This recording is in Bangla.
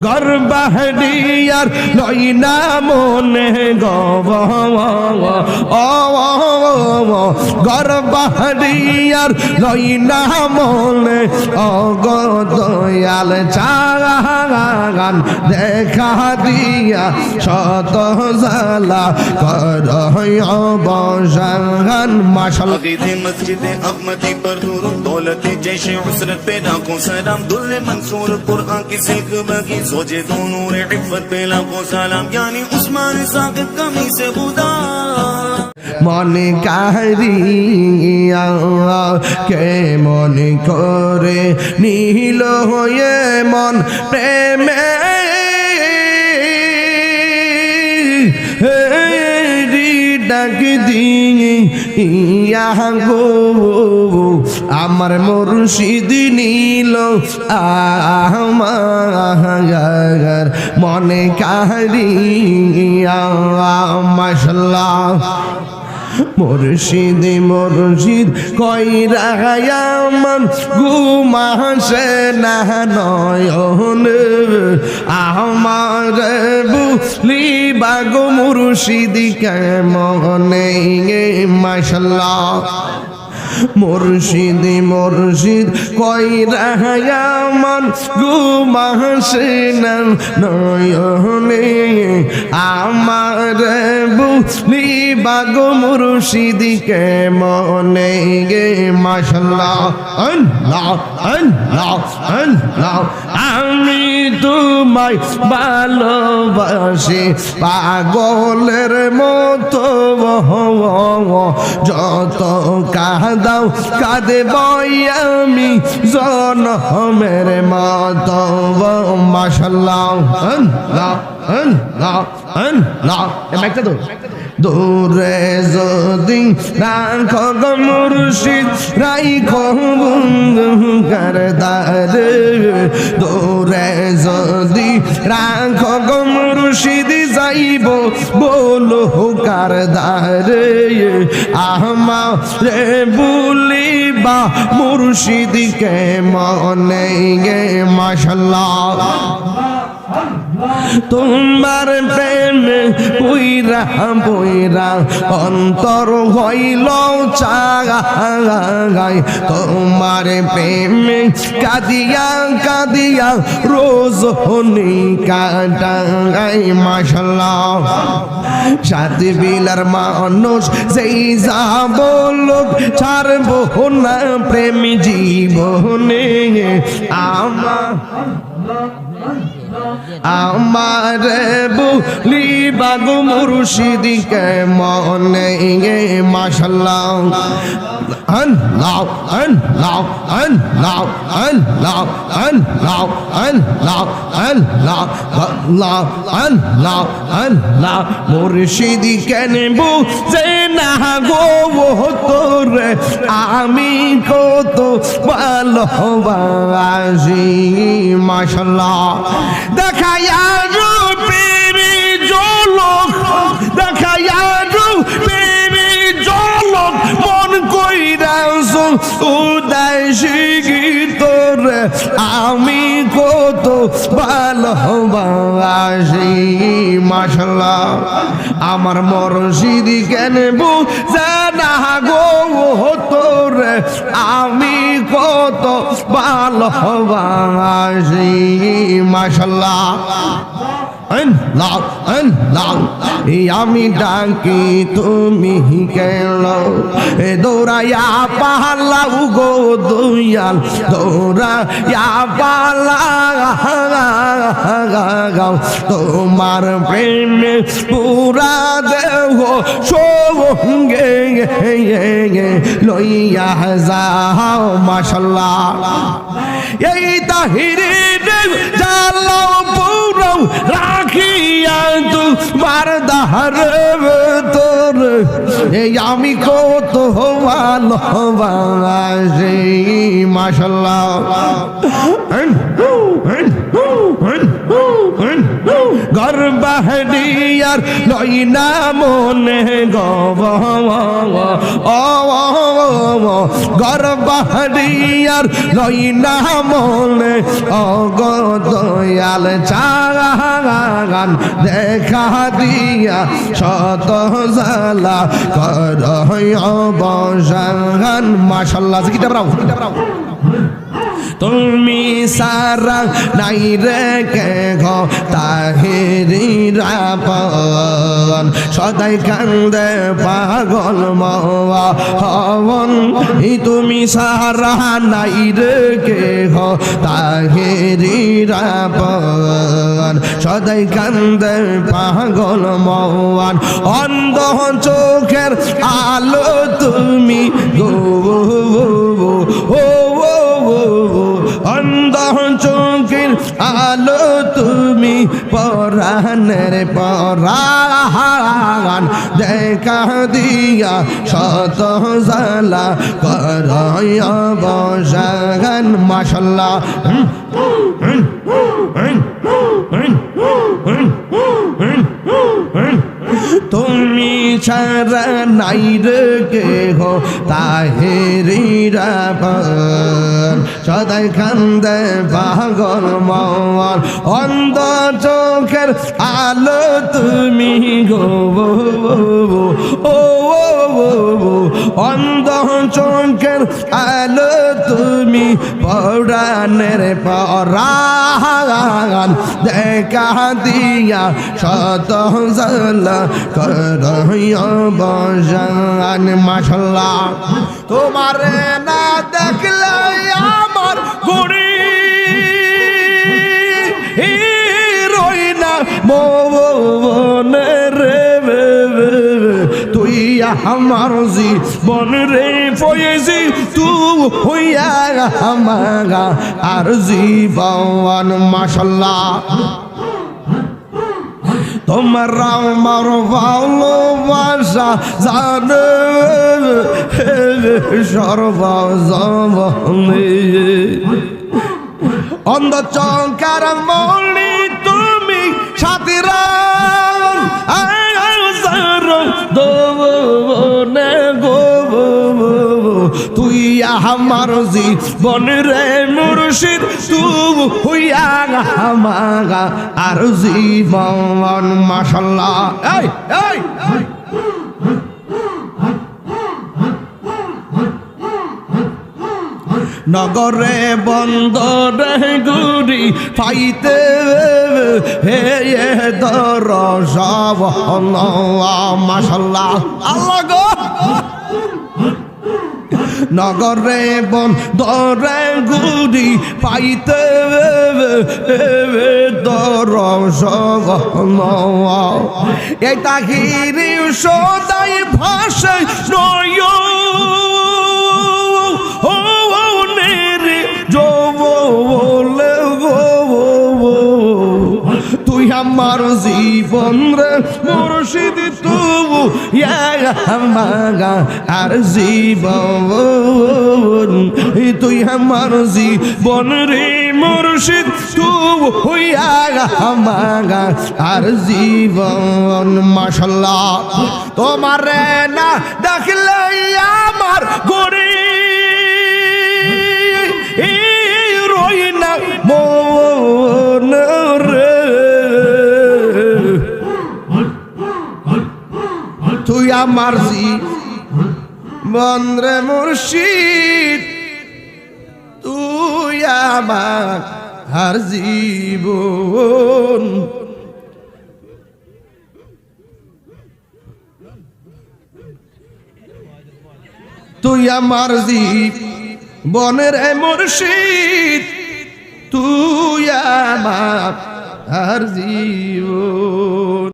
গর্বাহরিয়ার লইনা মনে গব লই লইনা মনে অগদয়াল চান দেখা দিয়া শত জালা কর অবসান মাসাল মসজিদে আহমদি পর दौलत जैसे उसरत पे लाखों सलाम, दुल्ले मंसूर कुरान की सिल्क बगी सोचे तो नूर हिफत पे लाखों सलाम, यानी उस्मान साकिब कमी से बुदा। मन कहरिया के मन करे, नीलो ये मन, प्रेम ডাক ইয়া গো আমার মুর্শিদ নীল আমার মনে কাহিয়া মাসাল্লাহ মুর্শিদ মুর্শিদ কইরায়ামান ঘুমাসে না নয়ন। আমার বুলি বাগো মুর্শিদ কেমনে মাসাল্লাহ মুর্শিদ মুর্শিদ কইরায়ামান ঘুমাসে না নয়নে আমার বুলি, বাগো মুর্শিদিকে মনে গে? মাশাল্লাহ, আল্লাহ আল্লাহ আল্লাহ। আমি তোমায় ভালোবাসি। পাগলের মতো যত কাঁদাও কাঁদে বই আমি। জনমের মতো হ্যাঁ হ্যাঁ হ্যাঁ এ হ্যাঁ তো দূরে যদি রাখো গো মুর্শিদ, রাইখো বন্ধু করদার দূরে যদি রাখো গো মুর্শিদ, যাইব বলো কারদার আমারে বলিবা মুর্শিদকে মনে গে, মাশাল্লাহ। তোমার প্রেম পুইরা পুইরা, অন্তর হইল চাগাই তোমার প্রেম কাদিয়া কাদিয়া রোজ হনি কাটাই মাশাল্লাহ। সাত বিলার মানুষ সেই যা লোক ছাড়বো না প্রেম জীবনে। আমার আমার বুলি বাগু মুর্শিদিকে মনে গে মাশাল্লাহ। আন লাও আন লাও আন লাও আন লাও আন লাও আন লাও আন লাও লাও আন লাও আন লাও মুর্শিদি কেন বুঝে না গো তোরে আমি কত ভালোবাসি, মাশাল্লাহ। দেখায়া রূপেরি জলক মন আমি কত ভালোবাসি মাশাল্লাহ আমার মরশিদি কেন বুঝে না গো? তোর আমি কত ভালোবাসি মাশাল্লাহ লাও লাও। আমি ডাকি তুমি কেন? এ দৌড়াইয়া পালাও গো দুয়াল দৌড়াইয়া পালাও তোমার প্রেমে পুরা দেহ সঙ্গে লইয়া যাও মাশাল্লাহ এই তাহিরে জালাও পুরো রাখিয়া তু মার দাহার তোর। এই আমি কত ভালোবাসি মাশাল্লাহ। গর্বাহরিয়ার লই না মনে গব ও গর্বাহরিয়ার লই না মনে অগ দয়াল চাগান দেখা দিয়া শত জালা কর বসান মাশাল্লাহ জিকিটা ব্রাও জিকিটা ব্রাও তুমি সারা নাই রে কে ঘ, তাহেরি রাপন। সদাই কান্দে পাগল মওয়া হবন তুমি সারা নাই রে কে ঘ, তাহেরি রাপন। সদাই কান্দে পাগল মওয়ান। অন্ধ চোখের আলো তুমি গো। আলো তুমি পরাণের পরাণ দেখা দিয়া শত জালা করয় বসান মাসাল্লাহ তুমি ছাড়া নাই রে কে হো তাহেরি রাবণ সদাই কান্দে পাগল মন। অন্ধ চোখের আলো তুমি গো, ও অন্ধ চোখের আলো তুমি পৌরাণের পরাগান। দেখা দিয়া শত বসান মাসাল্লাহ তোমার না দেখলে আমার আমার জীবন রে পয়েছি তু হইয়া আমার আর জীবন মাসাল্লাহ তোমার আমার ভালোবাসা জানে সর্বজনে অন্ধ চঙ্কার মনি আমার জীবন রে মুর্শিদ তু হইয়া আমাগা, আর জীবন মাসাল্লাহ এই এই নগরে বন্দরে গুড়ি পাইতে হে, এ দর সব মাসাল্লাহ আল্লাহ গো বন দরে গুড়ি পাইতে এই তাহিরি সদাই ভাষে নয় আমার জীবন রে, মুর্শিদ তু আর জীবন। তুই আমার জীবন রে, মুর্শিদ তু হইয়া আমাগা আর জীবন। মাশাল্লাহ, তোমার রে না দেখলে আমার গড়ি। রই না তুই আমার জি বন্দ্রে মুর্শিদ, তুই আমার হার জীবন। তুই আমার জীব, বনের মুর্শিদ, তুই আমার আর জীবন।